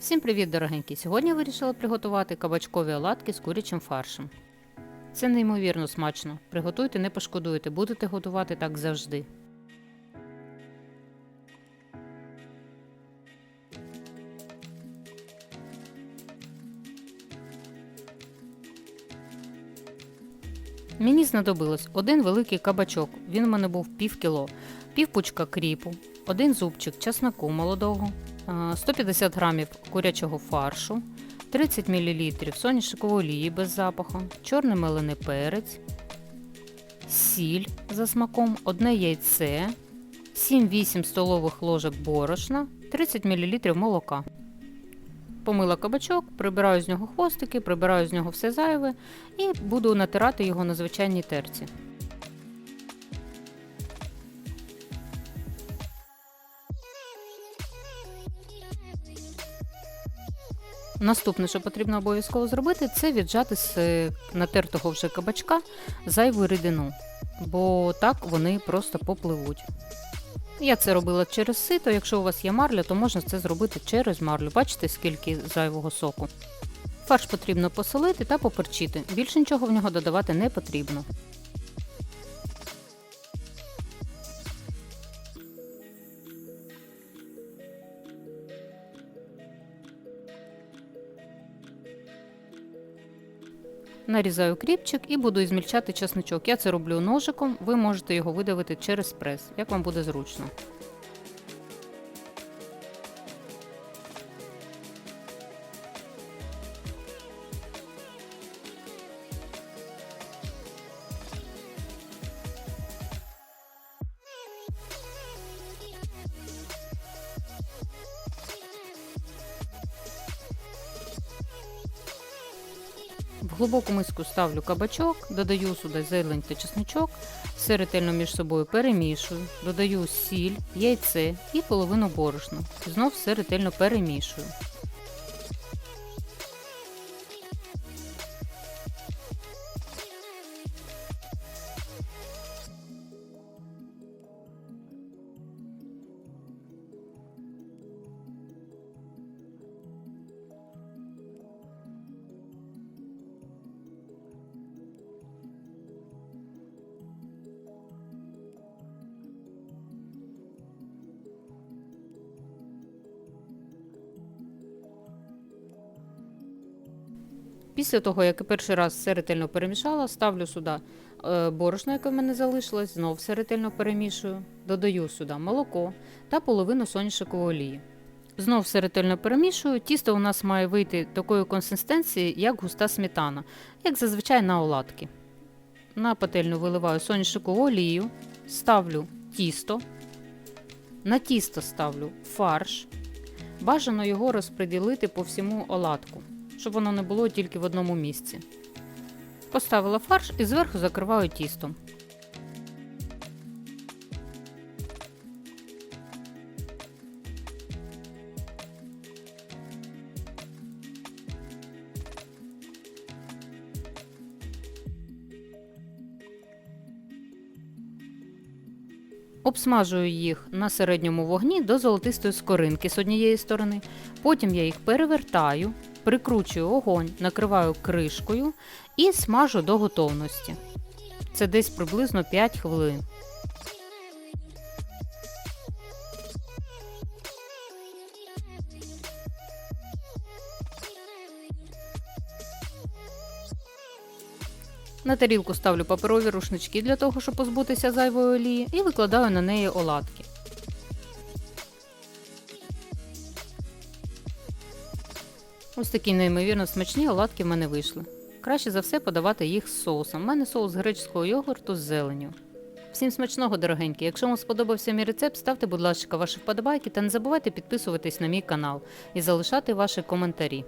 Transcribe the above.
Всім привіт, дорогенькі! Сьогодні я вирішила приготувати кабачкові оладки з курячим фаршем. Це неймовірно смачно. Приготуйте, не пошкодуєте, будете готувати так завжди. Мені знадобилось один великий кабачок, він у мене був пів кіло, пів пучка кріпу, один зубчик чесноку молодого, 150 грамів курячого фаршу, 30 мл соняшникової олії без запаху, чорний мелений перець, сіль за смаком, одне яйце, 7-8 столових ложок борошна, 30 мл молока. Помила кабачок, прибираю з нього хвостики, прибираю з нього все зайве і буду натирати його на звичайній терці. Наступне, що потрібно обов'язково зробити, це віджати з е, натертого вже кабачка зайву рідину, бо так вони просто попливуть. Я це робила через сито. Якщо у вас є марля, то можна це зробити через марлю. Бачите, скільки зайвого соку. Фарш потрібно посолити та поперчити. Більше нічого в нього додавати не потрібно. Нарізаю кріпчик і буду ізмільчати чесничок. Я це роблю ножиком, ви можете його видавити через прес, як вам буде зручно. В глибоку миску ставлю кабачок, додаю сюди зелень та чесничок, все ретельно між собою перемішую, додаю сіль, яйце і половину борошна. Знов все ретельно перемішую. Після того, як я перший раз все ретельно перемішала, ставлю сюди е, борошно, яке в мене залишилось, знов все ретельно перемішую, додаю сюди молоко та половину соняшникової олії. Знов все ретельно перемішую. Тісто у нас має вийти такої консистенції, як густа сметана, як зазвичай на оладки. На пательню виливаю соняшникову олію, ставлю тісто, на тісто ставлю фарш. Бажано його розподілити по всьому оладку щоб воно не було тільки в одному місці. Поставила фарш і зверху закриваю тістом. Обсмажую їх на середньому вогні до золотистої скоринки з однієї сторони. Потім я їх перевертаю, прикручую огонь, накриваю кришкою і смажу до готовності. Це десь приблизно 5 хвилин. На тарілку ставлю паперові рушнички для того, щоб позбутися зайвої олії, і викладаю на неї оладки. Ось такі неймовірно смачні оладки в мене вийшли. Краще за все подавати їх з соусом. У мене соус греческого йогурту з зеленю. Всім смачного, дорогенькі! Якщо вам сподобався мій рецепт, ставте, будь ласка, ваші вподобайки та не забувайте підписуватись на мій канал і залишати ваші коментарі.